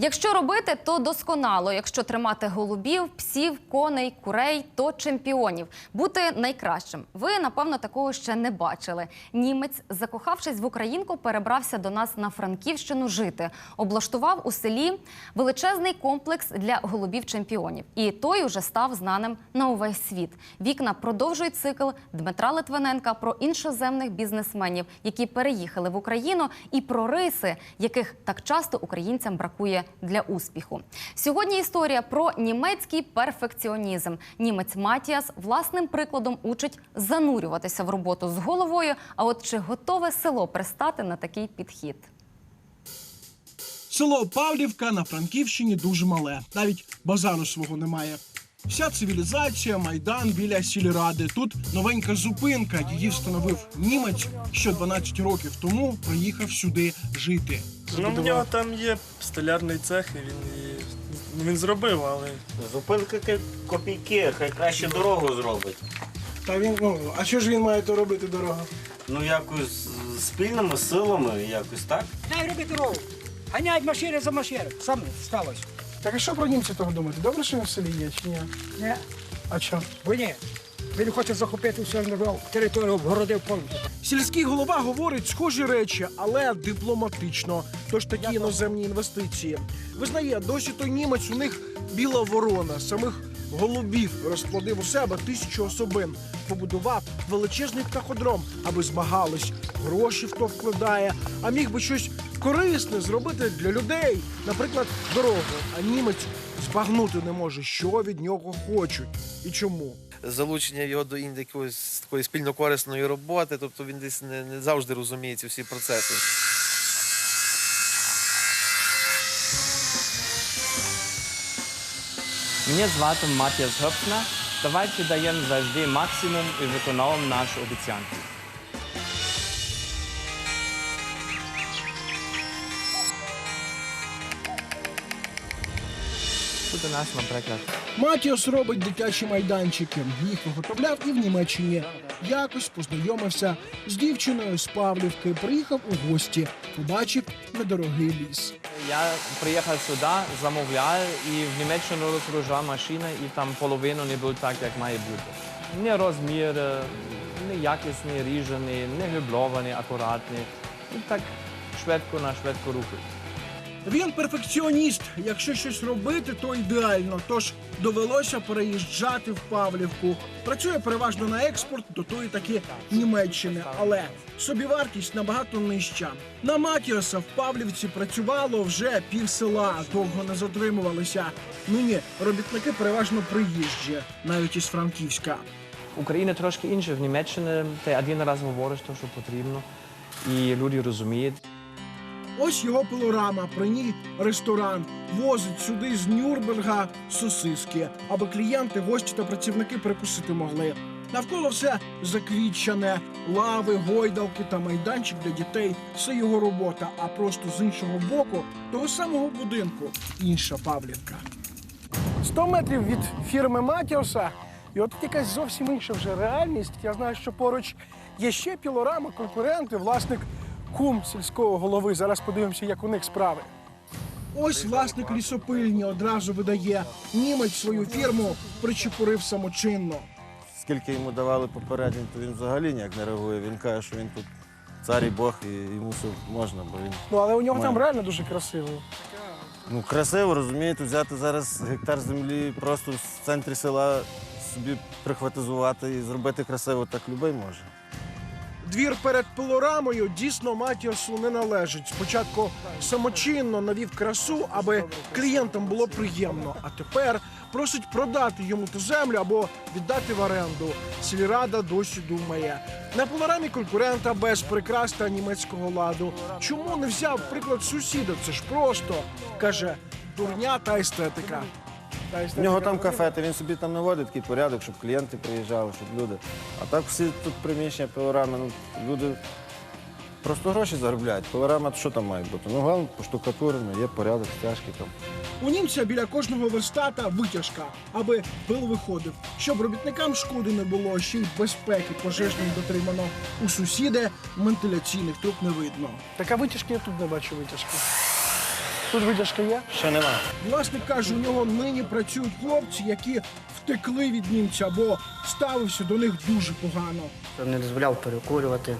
Якщо робити, то досконало. Якщо тримати голубів, псів, коней, курей, то чемпіонів. Бути найкращим. Ви, напевно, такого ще не бачили. Німець, закохавшись в українку, перебрався до нас на Франківщину жити. Облаштував у селі величезний комплекс для голубів-чемпіонів. І той уже став знаним на увесь світ. Вікна продовжують цикл Дмитра Литвиненка про іншоземних бізнесменів, які переїхали в Україну, і про риси, яких так часто українцям бракує для успіху. Сьогодні історія про німецький перфекціонізм. Німець Матіас власним прикладом учить занурюватися в роботу з головою. А от чи готове село пристати на такий підхід? Село Павлівка на Франківщині дуже мале, навіть базару свого немає. Вся цивілізація, майдан біля сільради. Тут новенька зупинка. Її встановив німець, що 12 років тому приїхав сюди жити. Ну, в нього там є столярний цех, і він її ну, він зробив, але Зупинка ки- копійки, хай краще дорогу зробить. Та він ну а що ж він має то робити дорогу? Ну якось з- спільними силами, якось так. Дай робити дорогу. Ганяють машини за машини. Саме сталося. Так а що про німців того думати? Добре, що він в селі є чи ні? Ні, А що? бо ні. Він хоче захопити всю територію, обгородив повністю. Сільський голова говорить схожі речі, але дипломатично. Тож такі іноземні інвестиції. Визнає, досі той німець у них біла ворона, самих голубів розплодив у себе тисячу особин, побудував величезний птаходром, аби змагались. Гроші в то вкладає, а міг би щось корисне зробити для людей, наприклад, дорогу. А німець збагнути не може, що від нього хочуть і чому. Залучення його до якоїсь такої спільнокорисної роботи, тобто він десь не, не завжди розуміє ці всі процеси. Мене звати Матіас Гопна. Давайте даємо завжди максимум і виконуємо нашу обіцянки. Тут у нас, наприклад, Матіос робить дитячі майданчики. Їх виготовляв і в Німеччині. Якось познайомився з дівчиною з Павлівки. Приїхав у гості, побачив недорогий ліс. я приїхав сюди, замовляв і в Німеччину розгружав машину, і там половину не було так, як має бути. Не розмір, е, не якісний, ріжений, не гиблований, акуратний. І так швидко на швидко рухають. Він перфекціоніст. Якщо щось робити, то ідеально. Тож довелося переїжджати в Павлівку. Працює переважно на експорт до тої таки Німеччини, але собівартість набагато нижча. На Матіоса в Павлівці працювало вже пів села, довго не затримувалися. Нині робітники переважно приїжджі, навіть із Франківська. Україна трошки інша. В Німеччині ти один раз говориш те, що потрібно, і люди розуміють. Ось його пилорама, при ній ресторан. Возить сюди з Нюрнберга сосиски, аби клієнти, гості та працівники перекусити могли. Навколо все заквітчане, лави, гойдалки та майданчик для дітей. Це його робота. А просто з іншого боку того самого будинку інша Павлівка. 100 метрів від фірми Матіоса. І от якась зовсім інша вже реальність. Я знаю, що поруч є ще пілорама, конкуренти, власник кум сільського голови. Зараз подивимося, як у них справи. Ось власник лісопильні одразу видає. Німець свою фірму причепурив самочинно. Скільки йому давали попереджень, то він взагалі ніяк не реагує. Він каже, що він тут цар і Бог, і йому все можна, бо він Ну але у нього там реально дуже красиво. ну красиво, розумієте, взяти зараз гектар землі просто в центрі села собі прихватизувати і зробити красиво, так любий може. Двір перед пилорамою дійсно Матіосу не належить. Спочатку самочинно навів красу, аби клієнтам було приємно. А тепер просить продати йому ту землю або віддати в оренду. Сільрада досі думає. На пилорамі конкурента без прикрас та німецького ладу. Чому не взяв приклад сусіда? Це ж просто каже дурня та естетика. У нього там кафе, то він собі там наводить такий порядок, щоб клієнти приїжджали, щоб люди. А так всі тут приміщення, пилорами, ну люди просто гроші заробляють. Пилорама, що там має бути? Ну, головне, поштукатурено, є порядок, стяжки там. У німця біля кожного верстата витяжка, аби пил виходив, щоб робітникам шкоди не було, ще й безпеки пожежної дотримано. У сусіди вентиляційних труб не видно. Така витяжки я тут не бачу витяжки. Тут витяжка є. Ще нема. Власник каже, у нього нині працюють хлопці, які втекли від німця або ставився до них дуже погано. Не дозволяв перекурювати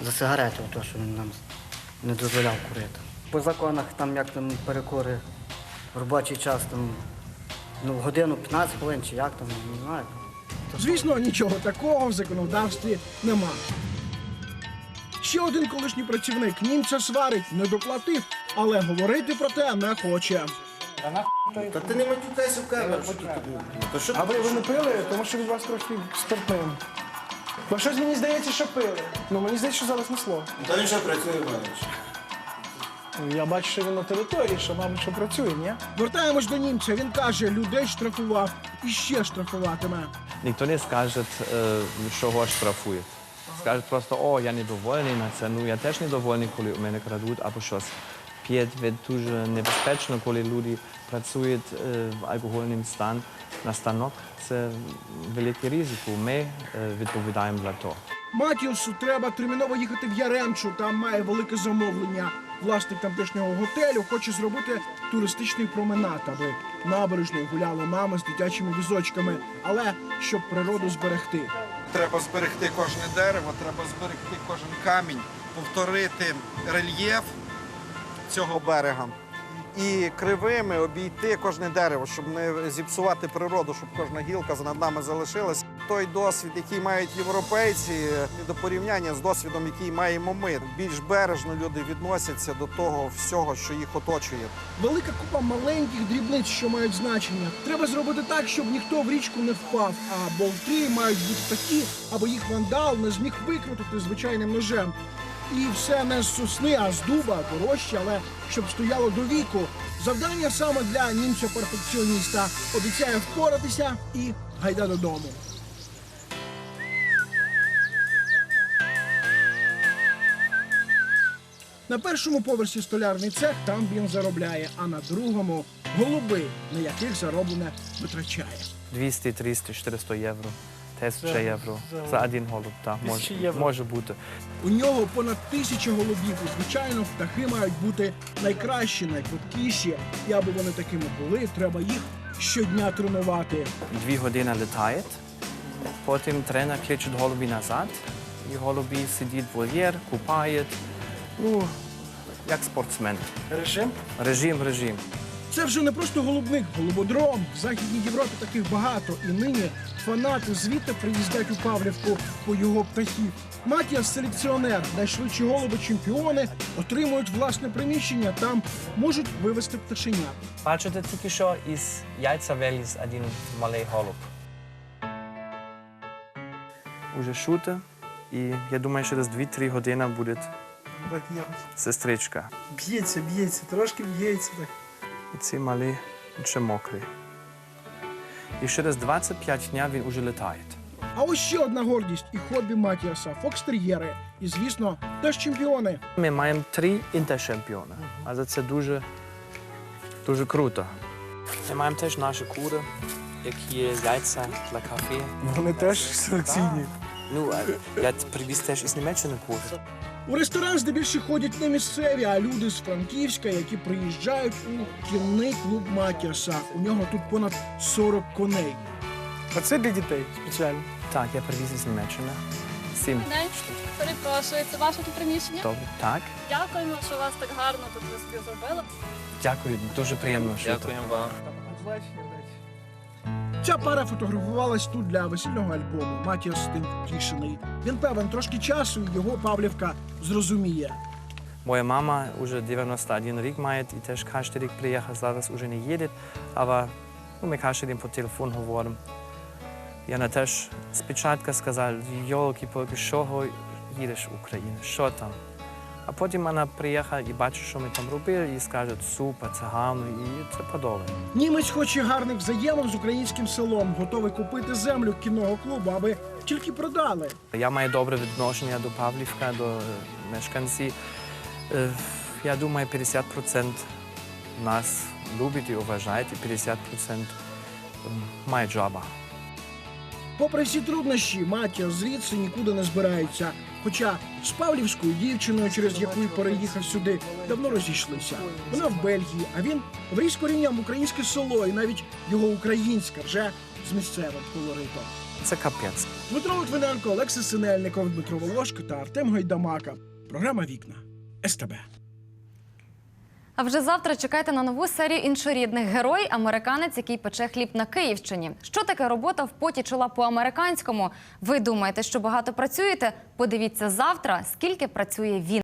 за сигарети, то, що він нам не дозволяв курити. По законах там як там перекури, робочий час там ну, годину 15 хвилин чи як там, не знаю. Звісно, нічого такого в законодавстві нема. Ще один колишній працівник німця сварить, не доплатив, але говорити про те не хоче. Та ти не матюкайся в камеру, що ти що А ви, ви не пили, тому що від вас трошки спиртним. Бо щось мені здається, що пили. Ну мені здається, що зараз несло. Та він ще працює в мене. Я бачу, що він на території, що, мабуть, що працює, ні? Вертаємось до німця. Він каже, людей штрафував і ще штрафуватиме. Ніхто не скаже, е, чого штрафує. Скаже просто, о, я недовольний на це. Ну, я теж недовольний, коли у мене крадуть або щось. П'ять від дуже небезпечно, коли люди працюють е, в алкогольному стані на станок. Це великий ризик. Ми е, відповідаємо за то. Матіусу треба терміново їхати в Яремчу. Там має велике замовлення. Власник тамтешнього готелю хоче зробити туристичний променад, аби набережною гуляли мами з дитячими візочками, але щоб природу зберегти. Треба зберегти кожне дерево, треба зберегти кожен камінь, повторити рельєф цього берега. І кривими обійти кожне дерево, щоб не зіпсувати природу, щоб кожна гілка над нами залишилась. Той досвід, який мають європейці, до порівняння з досвідом, який маємо ми. Більш бережно люди відносяться до того всього, що їх оточує. Велика купа маленьких дрібниць, що мають значення. Треба зробити так, щоб ніхто в річку не впав. А болти мають бути такі, аби їх вандал не зміг викрутити звичайним ножем. І все не з сосни, а з дуба, дорожче, але щоб стояло до віку. Завдання саме для німця-перфекціоніста обіцяє впоратися і гайда додому. На першому поверсі столярний цех там він заробляє, а на другому голуби, на яких зароблене витрачає. 200, 300, 400 євро. 1000 євро за один голуб. Так, може, може бути. У нього понад тисяча голубів. І, звичайно, птахи мають бути найкращі, найкруткіші. І аби вони такими були, треба їх щодня тренувати. Дві години літають, потім тренер кличе голубі назад, і голубі сидять в вольєр, купають. Ну, як спортсмен. Режим? Режим, режим. Це вже не просто голубник, голубодром. В Західній Європі таких багато. І нині фанати звідти приїздять у Павлівку по його птахів. Матіас селекціонер, найшвидші голуби чемпіони отримують власне приміщення. Там можуть вивезти пташенят. Бачите, тільки що із яйця виліз один малий голуб. Уже шуте, і я думаю, через 2-3 години буде сестричка. Б'ється, б'ється, трошки б'ється. Так. І ці малі ще мокрі. І через 25 днів він уже літає. А ось ще одна гордість і хобі Матіаса фокстер'єри. І, звісно, теж чемпіони. Ми маємо три інтерчемпіони, але це дуже, дуже круто. Ми маємо теж наші кури, які є яйця для кафе. Вони теж селекційні. Ну, я привіз теж із Німеччини кури. У ресторан здебільшого ходять не місцеві, а люди з Франківська, які приїжджають у кінний клуб Матіаса. У нього тут понад 40 коней. А це для дітей спеціально. Так, я привіз із Німеччини. Сім. Перепрошую, це ваше тут приміщення? добре. Так. Дякуємо, що вас так гарно тут зробили. Дякую, дуже приємно. що тут. вам. Ця пара фотографувалась тут для весільного альбому. Матіас з тим тішений. Він певен трошки часу, його Павлівка зрозуміє. Моя мама вже 91 рік має і теж кожен рік приїхала, зараз вже не їде, але ну, ми кожен день по телефону говоримо. І вона теж спочатку сказала, йолки поки що їдеш в Україну, що там? А потім вона приїхала і бачить, що ми там робили, і скаже, супер, це гарно, і це подобає. Німець хоче гарних взаємин з українським селом, готовий купити землю кінного клубу, аби тільки продали. Я маю добре відношення до Павлівка, до мешканців. Е, Я думаю, 50% нас любить і вважають, і 50% має джаба. Попри всі труднощі, Матіас звідси нікуди не збирається. Хоча з Павлівською дівчиною, через яку й переїхав сюди, давно розійшлися. Вона в Бельгії, а він в українське село, і навіть його українська вже з місцевим колоритом. Це капець. Дмитро Литвиненко, Олексій Синельников, Дмитро Волошко та Артем Гайдамака. Програма Вікна СТБ. А вже завтра чекайте на нову серію іншорідних герой американець, який пече хліб на Київщині. Що таке робота в поті чола по американському? Ви думаєте, що багато працюєте? Подивіться завтра, скільки працює він.